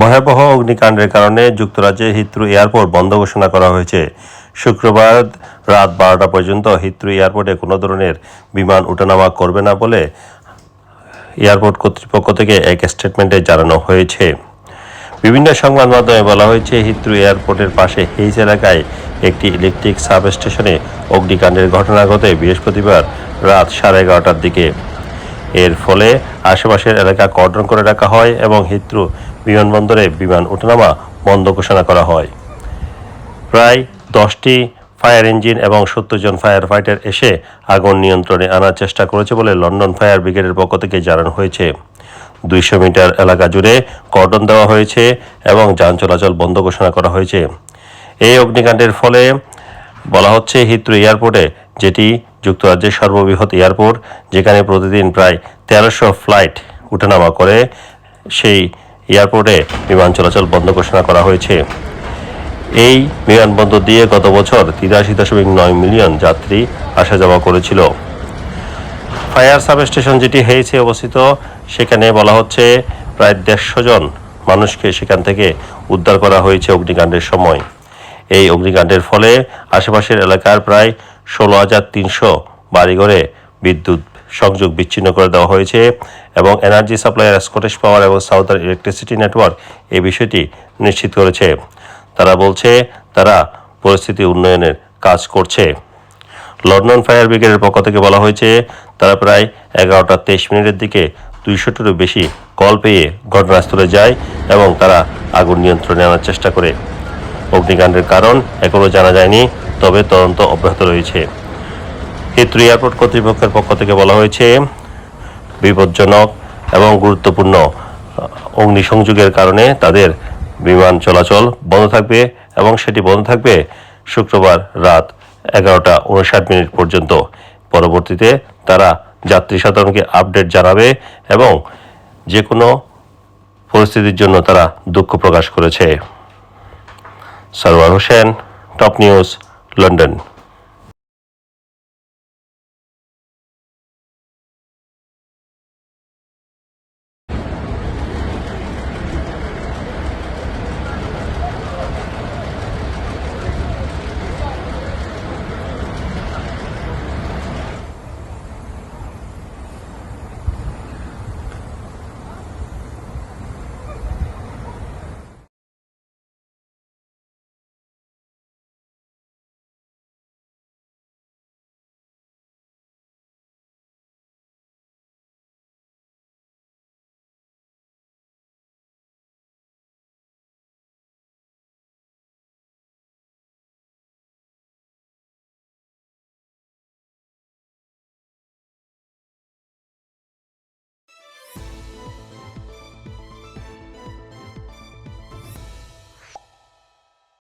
ভয়াবহ অগ্নিকাণ্ডের কারণে যুক্তরাজ্যে হিত্রু এয়ারপোর্ট বন্ধ ঘোষণা করা হয়েছে। শুক্রবার রাত বারোটা পর্যন্ত হিত্রু এয়ারপোর্টে কোনো ধরনের বিমান ওঠানামা করবে না বলে এয়ারপোর্ট কর্তৃপক্ষ থেকে এক স্টেটমেন্টে জানানো হয়েছে। বিভিন্ন সংবাদ মাধ্যমে বলা হয়েছে, হিত্রু এয়ারপোর্টের পাশে হেইস এলাকায় একটি ইলেকট্রিক সাব স্টেশনে অগ্নিকাণ্ডের ঘটনা ঘটে বৃহস্পতিবার রাত সাড়ে এগারোটার দিকে। এর ফলে আশেপাশের এলাকা কর্ডন করে রাখা হয় এবং হিথ্রু বিমানবন্দরে বিমান ওঠানামা বন্ধ ঘোষণা করা হয়। প্রায় দশটি ফায়ার ইঞ্জিন এবং সত্তর জন ফায়ার ফাইটার এসে আগুন নিয়ন্ত্রণে আনার চেষ্টা করেছে বলে লন্ডন ফায়ার ব্রিগেডের পক্ষ থেকে জানানো হয়েছে। দুইশো মিটার এলাকা জুড়ে কর্ডন দেওয়া হয়েছে এবং যান চলাচল বন্ধ ঘোষণা করা হয়েছে। এই অগ্নিকাণ্ডের ফলে বলা হচ্ছে হিথ্রো এয়ারপোর্টে, যেটি যুক্তরাজ্যের সর্ববৃহৎ এয়ারপোর্ট, যেখানে প্রতিদিন প্রায় তেরোশো ফ্লাইট উঠানামা করে, সেই এয়ারপোর্টে বিমান চলাচল বন্ধ ঘোষণা করা হয়েছে। এই বিমানবন্দর দিয়ে গত বছর তিরাশি দশমিক নয় মিলিয়ন যাত্রী আসা যাওয়া করেছিল। ফায়ার সাব স্টেশন যেটি হেইসে অবস্থিত, সেখানে বলা হচ্ছে প্রায় দেড়শো জন মানুষকে সেখান থেকে উদ্ধার করা হয়েছে অগ্নিকাণ্ডের সময়। এই অগ্নিকাণ্ডের ফলে আশেপাশের এলাকার প্রায় ষোলো হাজার তিনশো বাড়িঘরে বিদ্যুৎ সংযোগ বিচ্ছিন্ন করে দেওয়া হয়েছে এবং এনার্জি সাপ্লাইয়ার স্কটিশ পাওয়ার এবং সাউদার্ন ইলেকট্রিসিটি নেটওয়ার্ক এই বিষয়টি নিশ্চিত করেছে। তারা বলছে, তারা পরিস্থিতি উন্নয়নের কাজ করছে। লন্ডন ফায়ার ব্রিগেডের পক্ষ থেকে বলা হয়েছে, তারা প্রায় এগারোটা তেইশ মিনিটের দিকে দুইশোটিরও বেশি কল পেয়ে ঘটনাস্থলে যায় এবং তারা আগুন নিয়ন্ত্রণে আনার চেষ্টা করে। অগ্নিকাণ্ডের কারণ এখনও জানা যায়নি, তবে তদন্ত অব্যাহত রয়েছে। হিথ্রু এয়ারপোর্ট কর্তৃপক্ষের পক্ষ থেকে বলা হয়েছে, বিপজ্জনক এবং গুরুত্বপূর্ণ অগ্নিসংযোগের কারণে তাদের বিমান চলাচল বন্ধ থাকবে এবং সেটি বন্ধ থাকবে শুক্রবার রাত এগারোটা উনষাট মিনিট পর্যন্ত। পরবর্তীতে তারা যাত্রী সাধারণকে আপডেট জানাবে এবং যে কোনো পরিস্থিতির জন্য তারা দুঃখ প্রকাশ করেছে। Sarwar Hossain, top news, London.